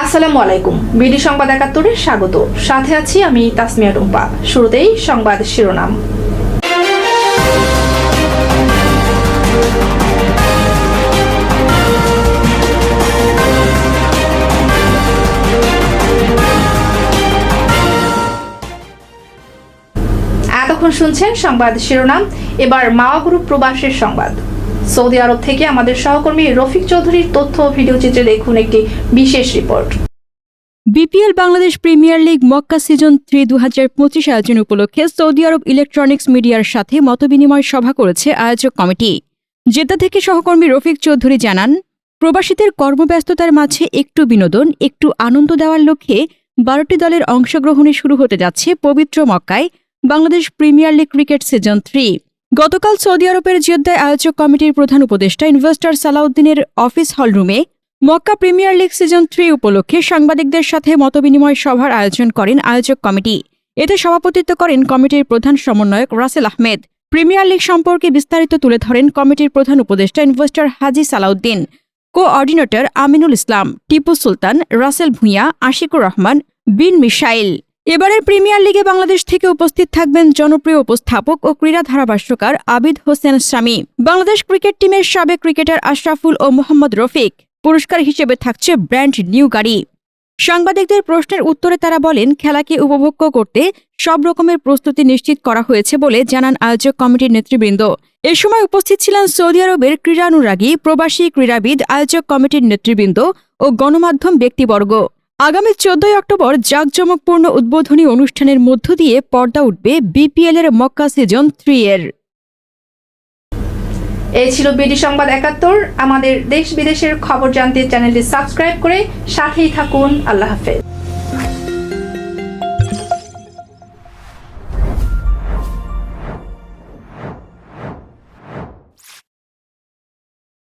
আসসালামু আলাইকুম। বিডি সংবাদ একাত্তরে স্বাগত। সাথে আছি আমি তাসমিয়া টুম্পা। শুরুতেই সংবাদ শিরোনাম। এতক্ষণ শুনছেন সংবাদ শিরোনাম। এবার মাওয়া গ্রুপ প্রবাসের সংবাদ। সৌদি আরব থেকে আমাদের সহকর্মী রফিক চৌধুরীর তথ্য ভিডিও চিত্রে দেখুন একটি বিশেষ report. BPL Bangladesh Premier League Mecca season three দু হাজার পঁচিশ আয়োজন উপলক্ষে সৌদি আরব ইলেকট্রনিক্স মিডিয়ার সাথে মতবিনিময় সভা করেছে আয়োজক কমিটি। জেদ্দা থেকে সহকর্মী রফিক চৌধুরী জানান, প্রবাসীদের কর্মব্যস্ততার মাঝে একটু বিনোদন, একটু আনন্দ দেওয়ার লক্ষ্যে বারোটি দলের অংশগ্রহণে শুরু হতে যাচ্ছে পবিত্র মক্কায় Bangladesh premier league cricket season three. গতকাল সৌদি আরবের জেদ্দায় আয়োজক কমিটির প্রধান উপদেষ্টা ইনভেস্টর সালাউদ্দিনের office হলরুমে Mecca Premier League season three উপলক্ষে সাংবাদিকদের সাথে মতবিনিময় সভার আয়োজন করেন আয়োজক কমিটি। এতে সভাপতিত্ব করেন কমিটির প্রধান সমন্বয়ক রাসেল আহমেদ। প্রিমিয়ার লিগ সম্পর্কে বিস্তারিত তুলে ধরেন কমিটির প্রধান উপদেষ্টা ইনভেস্টর হাজি সালাউদ্দিন। কোঅর্ডিনেটর আমিনুল ইসলাম, টিপু সুলতান, রাসেল ভূঁইয়া, আশিকুর রহমান, বিন মিসাইল এবারের প্রিমিয়ার লিগে বাংলাদেশ থেকে উপস্থিত থাকবেন জনপ্রিয় উপস্থাপক ও ক্রীড়া ধারাভাষ্যকার আবিদ হোসেন স্বামী বাংলাদেশ ক্রিকেট টিমের সাবেক ক্রিকেটার আশরাফুল ও মোহাম্মদ রফিক। পুরস্কার হিসেবে থাকছে ব্র্যান্ড নিউ গাড়ি। সাংবাদিকদের প্রশ্নের উত্তরে তারা বলেন, খেলাকে উপভোগ্য করতে সব রকমের প্রস্তুতি নিশ্চিত করা হয়েছে বলে জানান আয়োজক কমিটির নেতৃবৃন্দ। এ সময় উপস্থিত ছিলেন সৌদি আরবের ক্রীড়ানুরাগী, প্রবাসী ক্রীড়াবিদ, আয়োজক কমিটির নেতৃবৃন্দ ও গণমাধ্যম ব্যক্তিবর্গ। আগামী চোদ্দই অক্টোবর জাঁকজমকপূর্ণ উদ্বোধনী অনুষ্ঠানের মধ্য দিয়ে পর্দা উঠবে বিপিএল এর মক্কা সিজন থ্রি এর এই ছিল বিডি সংবাদ একাত্তর। আমাদের দেশ বিদেশের খবর জানতে চ্যানেলটি সাবস্ক্রাইব করে সাথেই থাকুন। আল্লাহ হাফেজ।